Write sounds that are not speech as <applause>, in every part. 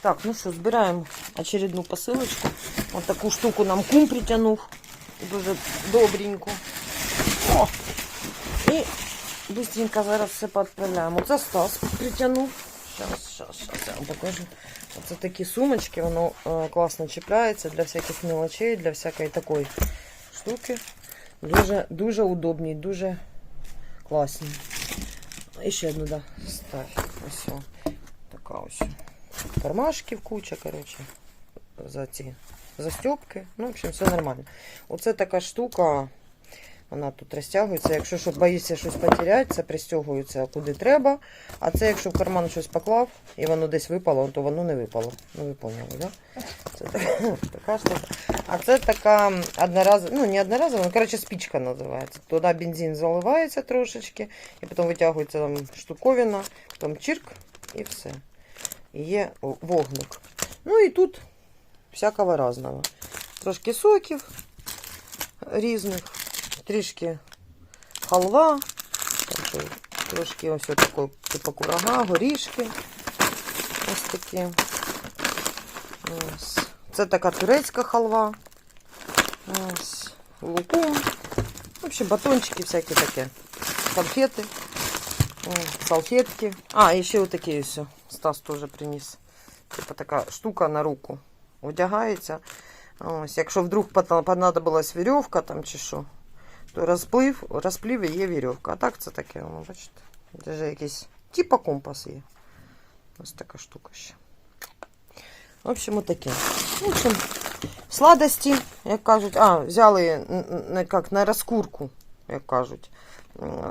Так, ну що, збираємо очередну посилочку. Ось таку штуку нам кум притягнув. Дуже добренько. О! І быстренько зараз все підправляємо. Це Стас притягнув. Зараз, зараз, зараз я вам покажу. Оце такі сумочки, воно е, класно чіпляється для всяких мелочей, для всякої такої штуки. Дуже, дуже удобні, дуже класні. І ще одну, да, став. Ось. о. Така ось. Кармашків куча, коротше, за ці застьопки. Ну, в общем, все нормально. Оце така штука. Вона тут розтягується. Якщо що, боїшся щось потеряти, це пристягується куди треба. А це якщо в карман щось поклав і воно десь випало, то воно не випало. Ну ви поняли, да? Це <laughs> така, штука. А це така одноразова, ну не одноразова, ну, коротше, спічка називається. Туди бензин заливається трошечки, і потім витягується там штуковина, потім чирк і все. Є вогник. Ну і тут всякого разного. Трошки соків різних, трішки халва, трошки ось такого типу курага, горішки. Ось такі. Ось. Це така турецька халва. Ось. Лукум. В общем, батончики всякі таке. Конфети. Салфетки. А, і ще отакі ось. Стас теж приніс. Типа така штука на руку. Одягається. Ось, якщо вдруг понадобилась вірьовка там чи що, то розплив, розплів і є вірьовка. А так це таке, воно, бачите. Це ж якийсь типа компас є. Ось така штука ще. В общем, отаке. В общем, сладості, як кажуть, а, взяли як на розкурку, як кажуть.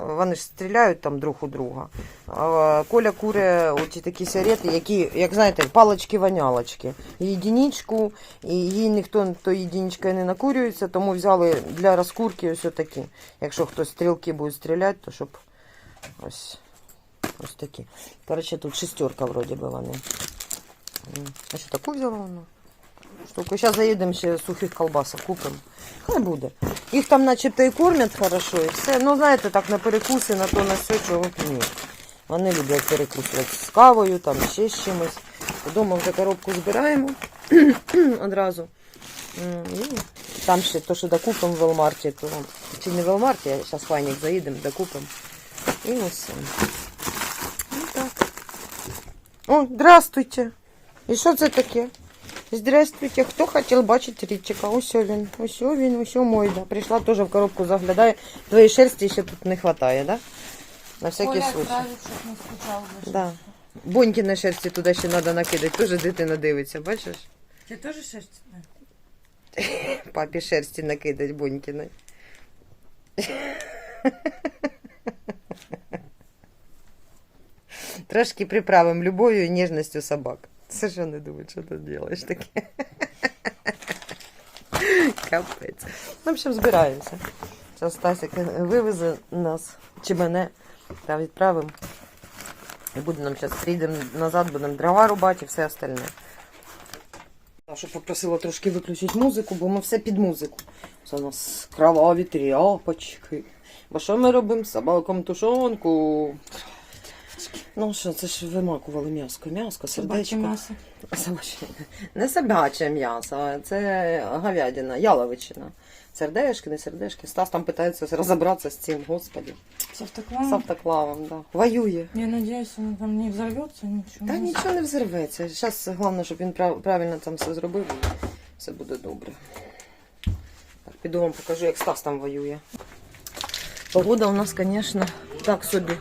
Вони ж стріляють там друг у друга. Коля куре оті такі сигарети, які, як знаєте, палочки-вонялочки. Єдиничку, і їй ніхто то єдиничкою не накурюється, тому взяли для розкурки ось такі. Якщо хтось стрілки буде стріляти, то щоб ось, ось такі. Коротше, тут шестерка вроді би вони. А що таку взяла вона? Штуку. Зараз заїдемо ще сухих колбасок купимо. Хай буде. Їх там начебто і кормять хорошо, і все. Ну, знаєте, так на перекуси, на то, на все, чого ні. Вони люблять перекусувати з кавою, там ще з чимось. Дома вже коробку збираємо <clears throat> одразу. Там ще то, що докупимо в Велмарті, то чи не в Велмарті, а зараз файник заїдемо, докупимо. І ось. Ну так. О, здравствуйте. І що це таке? Здравствуйте, хто хотів бачити Річика? Ось він, ось він, ось мой, да. Прийшла теж в коробку заглядає. Твоєї шерсті ще тут не вистачає, да? На всякий Коля случай. справить, щоб не скучав за Да. Боньки на шерсті туди ще треба накидати. Теж дитина дивиться, бачиш? Ти теж шерсть? <laughs> Папі шерсті накидать бонькіної. <laughs> Трошки приправимо любов'ю і ніжністю собак. Не думаю, що ти робиш таке. Капець. В общем, збираємося. Зараз Стасик вивезе нас чи мене та відправимо. І буде нам зараз приїдемо назад, будемо дрова рубати і все остальне. Саша попросила трошки виключити музику, бо ми все під музику. Це у нас кроваві тряпочки. Бо що ми робимо з собаком тушонку? Ну що, це ж вимакували м'яско. М'яско, Собаче сердечко. м'ясо. Собаче. Не собаче м'ясо, це говядина, яловичина. Сердешки, не сердешки. Стас там питається розібратися з цим, господи. З автоклавом? З автоклавом, да. Воює. Я надеюсь, он там не взорвется, ничего. Та нічого не взорветься. Зараз головне, щоб він прав- правильно там все зробив. і Все буде добре. Так, піду вам покажу, як Стас там воює. Погода у нас, звісно, так собі.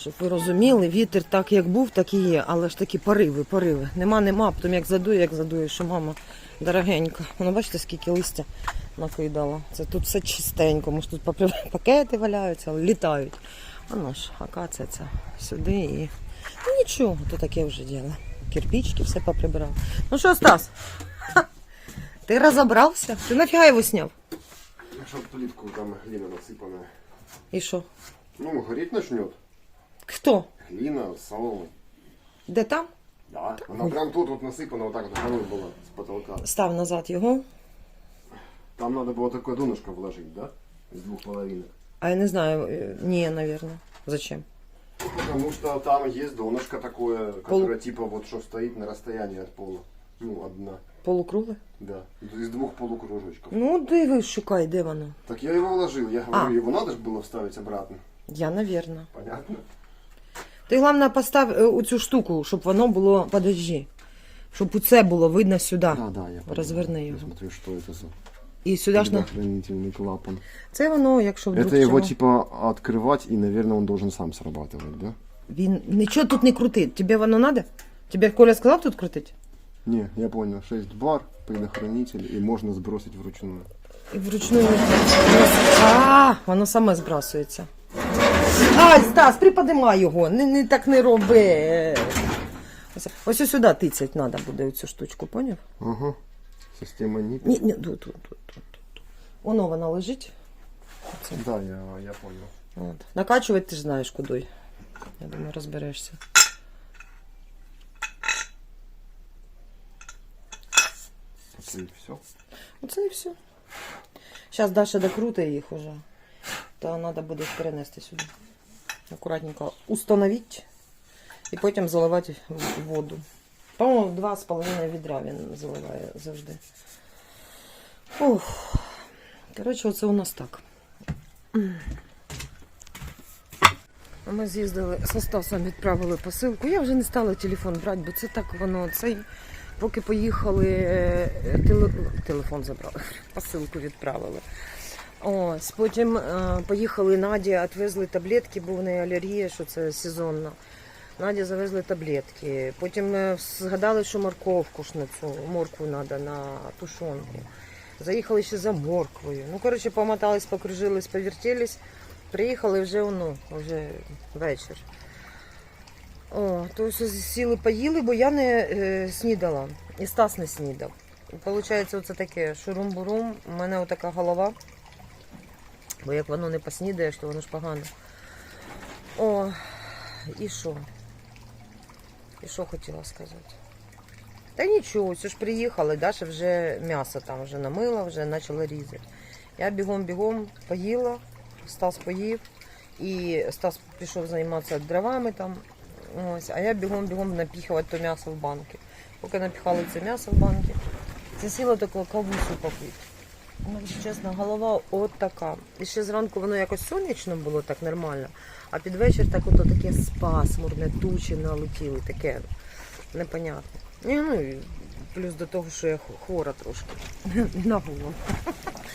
Щоб ви розуміли, вітер так як був, так і є, але ж такі пориви, пориви. Нема, нема, потім як задує, як задує, що мама дорогенька. Воно бачите, скільки листя накидала. Це тут все чистенько, може тут <laughs> пакети валяються, але літають. Воно ж, акація це сюди і. Ну нічого, то таке вже діло. Кирпички, все поприбирав. Ну що, Стас? Ха, <laughs> Ти розібрався? Ти нафіга його сняв? Щоб плитку там глина насыпана. І що? Ну, гореть начнет. Хто? Глина, солома. Де там? Да. Она прям тут вот насыпана, вот так вот головой была с потолка. Став назад його. Там надо было такое донышко вложить, да? Из двух половинок. А я не знаю, е, ні, напевно. Зачем? Потому что там есть донышко такое, Пол- которое типа вот что стоит на расстоянии от пола. Ну, одна. Полукругле? Да. Из двух полукружочков. Ну, дивись, шукай, де воно. Так я его вложил. Я говорю, А. его надо же было вставить обратно. Я, навірно. Понятно? Ти головне постав е, оцю штуку, щоб воно було. Подожди. Щоб оце було видно сюди. да, я понял. Разверни Я його. смотрю, что это за І сюди ж на. предохранительный клапан. Це воно, якщо вдруг Это его чого. типа открывать и, наверное, он должен сам срабатывать, да? Він нічого тут не крутить. Тебе воно надо? Тебе Коля сказав тут крутить? Не, я понял. 6 бар, предохранитель, и можно сбросить вручную. І вручну. А, воно саме збрасується. Ай, Стас, приподимай його. Не, не так не роби. Ось, ось сюди тицять треба буде цю штучку, поняв? Ага. Система НИП. Ні, ні, тут, тут, тут, тут. Воно вона лежить. Оце. Да, я, я понял. От. Накачувати ти ж знаєш куди. Я думаю, розберешся. Это и все. Оце і все. Зараз Даша докрутить їх уже. Та треба буде перенести сюди. Акуратненько установити і потім заливати воду. По-моєму, два з половиною відра він заливає завжди. Ух. Коротше, оце у нас так. Ми з'їздили з Стасом, відправили посилку. Я вже не стала телефон брати, бо це так воно. Цей, поки поїхали, е, теле, телефон забрали, <laughs> посилку відправили. Ось, потім е, поїхали Наді, відвезли таблетки, бо в неї алергія, що це сезонно. Наді завезли таблетки. Потім е, згадали, що морковку ж на цю моркву треба на тушонку. Заїхали ще за морквою. Ну, коротше, помотались, покружились, повертілись. Приїхали вже ну, вже вечір. О, то сіли поїли, бо я не е, снідала. І Стас не снідав. Виходить, оце таке шурум-бурум. У мене отака голова. Бо як воно не поснідаєш, то воно ж погано. О, і що? І що хотіла сказати? Та нічого, все ж приїхали, Даша вже м'ясо там вже намила, вже почала різати. Я бігом-бігом поїла, Стас поїв, і Стас пішов займатися дровами там. Ось, а я бігом-бігом напіхувати то м'ясо в банки. Поки напіхали це м'ясо в банки, це сіла таку кавусю попити. Ну, чесно, голова от така. І ще зранку воно якось сонячно було так нормально, а під вечір так ото таке спасмурне, тучі налетіли, таке непонятне. Ну і плюс до того, що я хвора трошки. <laughs> На голову.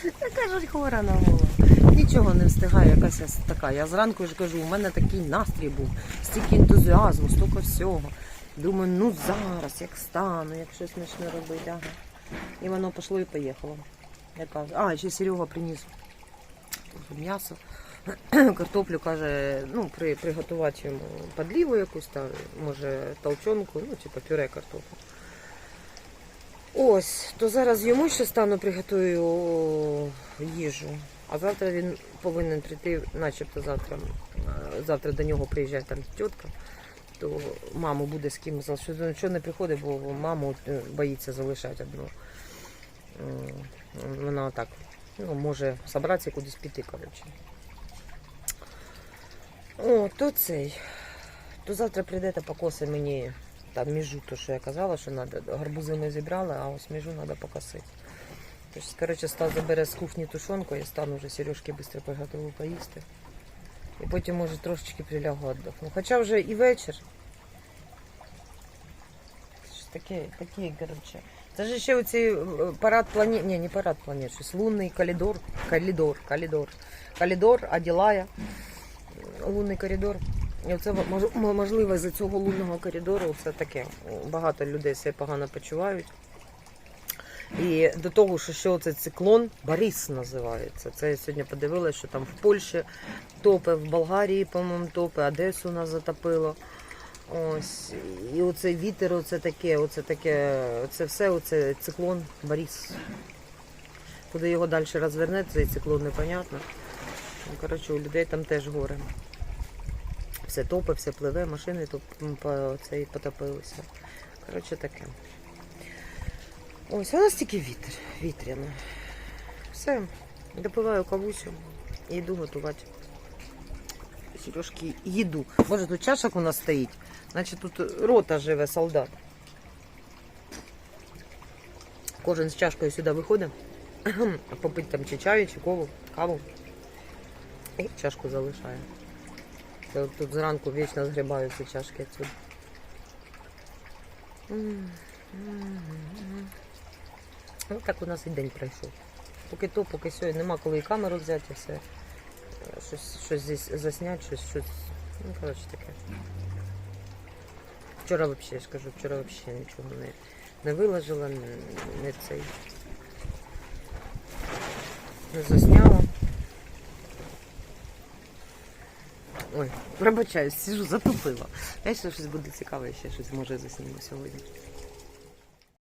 <laughs> Та кажуть, хвора на голову. Нічого не встигаю, якась я така. Я зранку ж кажу, у мене такий настрій був, стільки ентузіазму, стільки всього. Думаю, ну зараз, як стану, як щось почну робити. Ага. І воно пішло і поїхало. Я а, ще Серега приніс м'ясо. <clears throat> Картоплю каже, ну, при, приготувати йому подліву якусь там, може толчонку, ну, типу пюре картоплю. Ось, то зараз йому ще стану приготую їжу. А завтра він повинен прийти, начебто завтра. Завтра до нього приїжджає там тітка, то маму буде з ким залишити. Що не приходить, бо маму е, боїться залишати одну. Вона так, ну, може зібратися кудись піти, коротше. О, то цей. То завтра прийде та покоси мені там міжу, то що я казала, що треба. Гарбузи ми зібрали, а ось міжу треба покосити. Тож, коротше, Стас забере з кухні тушонку, я стану вже Сережки швидко приготую поїсти. І потім, може, трошечки прилягу віддохну. Хоча вже і вечір. Таке, таке, коротше. Це ж ще оцей е, парад планет, ні, не парад планет, щось лунний калідор, калідор, калідор, калідор, Аділая, лунний коридор. І оце можливо з цього лунного коридору це таке. Багато людей себе погано почувають. І до того, що ще оцей циклон Борис називається. Це я сьогодні подивилася, що там в Польщі топи, в Болгарії, по-моєму, топи, Одесу нас затопило. Ось. І оцей вітер, оце таке, оце таке, це все, оце циклон Борис. Куди його далі розверне, цей циклон непонятно. Ну, коротше, у людей там теж горе. Все топи, все пливе, машини цей, потопилися. Коротше, таке. Ось, у нас тільки вітер, вітряно. Все, допиваю кавусю і йду готувати. Сережки їду. Боже, тут чашок у нас стоїть. Значить, тут рота живе солдат. Кожен з чашкою сюди виходить, <clears throat> попить там чи чаю, чи колу, каву. І чашку залишає. Це тут зранку вічно згрібаю ці чашки м. Ну, так у нас і день пройшов. Поки то, поки сьо, нема коли і камеру взяти, все. Щось, щось здесь засняти, щось, щось. Ну, коротше таке. Вчора взагалі, скажу, вчора взагалі нічого не, не виложила, не, не цей. Не засняла. Ой, пробачаюсь, сижу, затупила. Я ще щось буде цікаве, ще щось може засніму сьогодні.